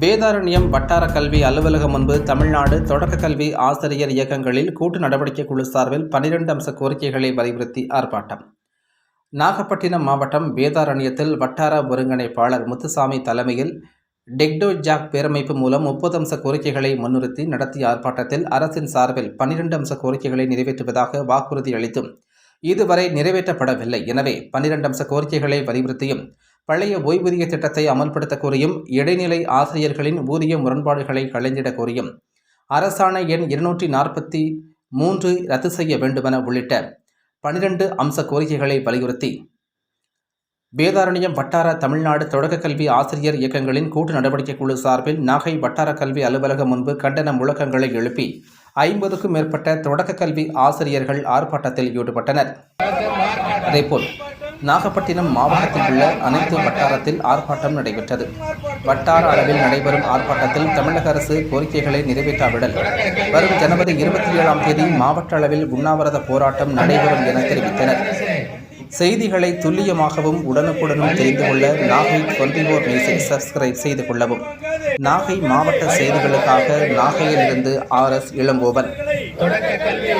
வேதாரண்யம் வட்டார கல்வி அலுவலகம் முன்பு தமிழ்நாடு தொடக்க கல்வி ஆசிரியர் இயக்கங்களில் கூட்டு நடவடிக்கை குழு சார்பில் பனிரெண்டு அம்ச கோரிக்கைகளை வலியுறுத்தி ஆர்ப்பாட்டம். நாகப்பட்டினம் மாவட்டம் வேதாரண்யத்தில் வட்டார ஒருங்கிணைப்பாளர் முத்துசாமி தலைமையில் டெக்டோ ஜாக் பேரமைப்பு மூலம் முப்பது அம்ச கோரிக்கைகளை முன்னிறுத்தி நடத்திய ஆர்ப்பாட்டத்தில் அரசின் சார்பில் பனிரெண்டு அம்ச கோரிக்கைகளை நிறைவேற்றுவதாக வாக்குறுதி அளித்தும் இதுவரை நிறைவேற்றப்படவில்லை. எனவே பன்னிரண்டு அம்ச கோரிக்கைகளை வலியுறுத்தியும் பழைய ஓய்வூதிய திட்டத்தை அமல்படுத்த கோரியும் இடைநிலை ஆசிரியர்களின் ஊதிய முரண்பாடுகளை களைந்திட கோரியும் அரசாணை எண் இருநூற்றி நாற்பத்தி மூன்று ரத்து செய்ய வேண்டுமென உள்ளிட்ட பனிரெண்டு அம்ச கோரிக்கைகளை வலியுறுத்தி வேதாரண்யம் வட்டார தமிழ்நாடு தொடக்க கல்வி ஆசிரியர் இயக்கங்களின் கூட்டு நடவடிக்கை குழு சார்பில் நாகை வட்டார கல்வி அலுவலகம் முன்பு கண்டன முழக்கங்களை எழுப்பி ஐம்பதுக்கும் மேற்பட்ட தொடக்க கல்வி ஆசிரியர்கள் ஆர்ப்பாட்டத்தில் ஈடுபட்டனர். அதேபோல் நாகப்பட்டினம் மாவட்டத்தில் உள்ள அனைத்து வட்டாரத்தில் ஆர்ப்பாட்டம் நடைபெற்றது. வட்டார அளவில் நடைபெறும் ஆர்ப்பாட்டத்தில் தமிழக அரசு கோரிக்கைகளை நிறைவேற்றாவிடல். வரும் ஜனவரி இருபத்தி ஏழாம் தேதி மாவட்ட அளவில் உண்ணாவிரத போராட்டம் நடைபெறும் என தெரிவித்தனர். செய்திகளை துல்லியமாகவும் உடனுக்குடனும் தெரிந்து கொள்ள நாகை டுவெண்ட்டி ஃபோர் நியூஸை சப்ஸ்கிரைப் செய்து கொள்ளவும். நாகை மாவட்ட செய்திகளுக்காக நாகையிலிருந்து ஆர் எஸ் இளங்கோவன். தொடக்க கல்வி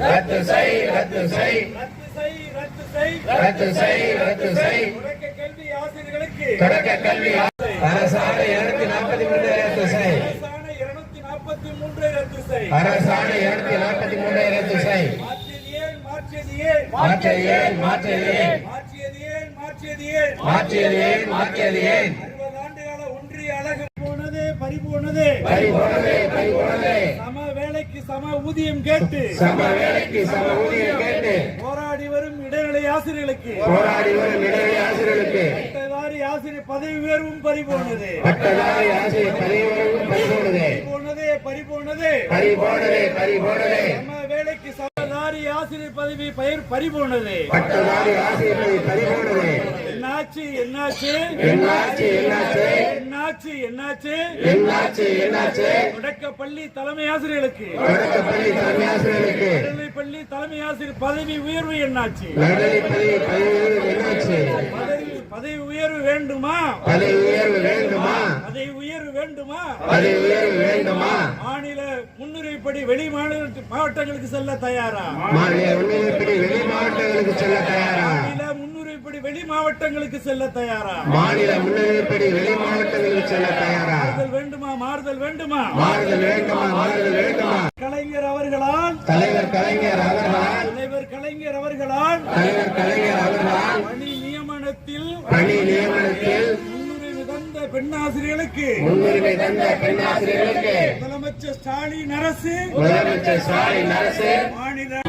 ரத்து செய் ரத்து செய். ரத்து செய் ரத்து செய். தொடக்க கல்வி அரசாணை இருநூத்தி நாற்பத்தி மூன்று ரத்து செய். அரசாணை இருநூத்தி நாற்பத்தி மூன்று ரத்து செய். மாற்றியது ஏன் மாற்றியது ஏன்? மாற்றியது ஏன் மாற்றியது ஏன்? மாற்றியது ஏன் அறுபது ஆண்டு கால ஒன்றிய அழகு போனது பறி போனது. பறி வேலைக்கு சம ஊதியம் கேட்டு. சம வேலைக்கு சம ஊதியம் கேட்டு. போராடி வரும் இடைநிலை ஆசிரியர்களுக்கு. போராடி வரும் இடைவெளி ஆசிரியர்களுக்கு. பட்டதாரி ஆசிரியர் பதவி உயர்வும் பறிபோனது. பட்டதாரி ஆசிரியர் பதவியும் பறி போனதே போனதே பறிபோனதே. பறி போனதே பறி போனதே சம வேலைக்கு சமதாரி ஆசிரியர் பதவி பெயர் பறிபோனது. பட்டதாரி ஆசிரியர் பறி போனதே என்னாச்சு என்னாச்சு? என்னாச்சு என்னாச்சு? என்னாச்சு என்னாச்சு? என்னாச்சு என்னாச்சு? தொடக்க பள்ளி தலைமை ஆசிரியர்களுக்கு. தொடக்க பள்ளி தலைமை ஆசிரியர்களுக்கு. நடுநிலை பள்ளி தலைமை ஆசிரியர் பதவி உயர்வு என்னாச்சு? நடுநிலை பள்ளி பதவி என்னாச்சு? பதவி உயர்வு வேண்டுமா? பதவி உயர்வு வேண்டுமா? பதவி உயர்வு வேண்டுமா? பதவி உயர்வு வேண்டுமா? மாநில முன்னுரிமைப்படி வெளி மாநில மாவட்டங்களுக்கு செல்ல தயாரா? மாநில உண்மைப்படி வெளி மாவட்டங்களுக்கு செல்ல தயாரா? மாநில முன்னுரிமைப்படி வெளி மாவட்டங்களுக்கு செல்ல தயாரா? மாநில முன்னுரிமைப்படி வெளி மாவட்டங்களுக்கு செல்ல தயாரா? மாறுதல் வேண்டுமா? மாறுதல் வேண்டுமா? மாறுதல் வேண்டுமா? மாறுதல் வேண்டுமா? கலைஞர் அவர்களால்? தலைவர் கலைஞர் அவர்களால்? தலைவர் கலைஞர் அவர்களால்? தலைவர் கலைஞர் அவர்களால்? பணி நியமனத்தில்? பணி நியமனத்தில்? முன்னுரிமை தந்த பெண்ணாசிரியர்களுக்கு? முன்னுரிமை தந்த பெண் ஆசிரியர்களுக்கு முதலமைச்சர் ஸ்டாலின் அரசு? முதலமைச்சர் ஸ்டாலின் அரசு? மாநில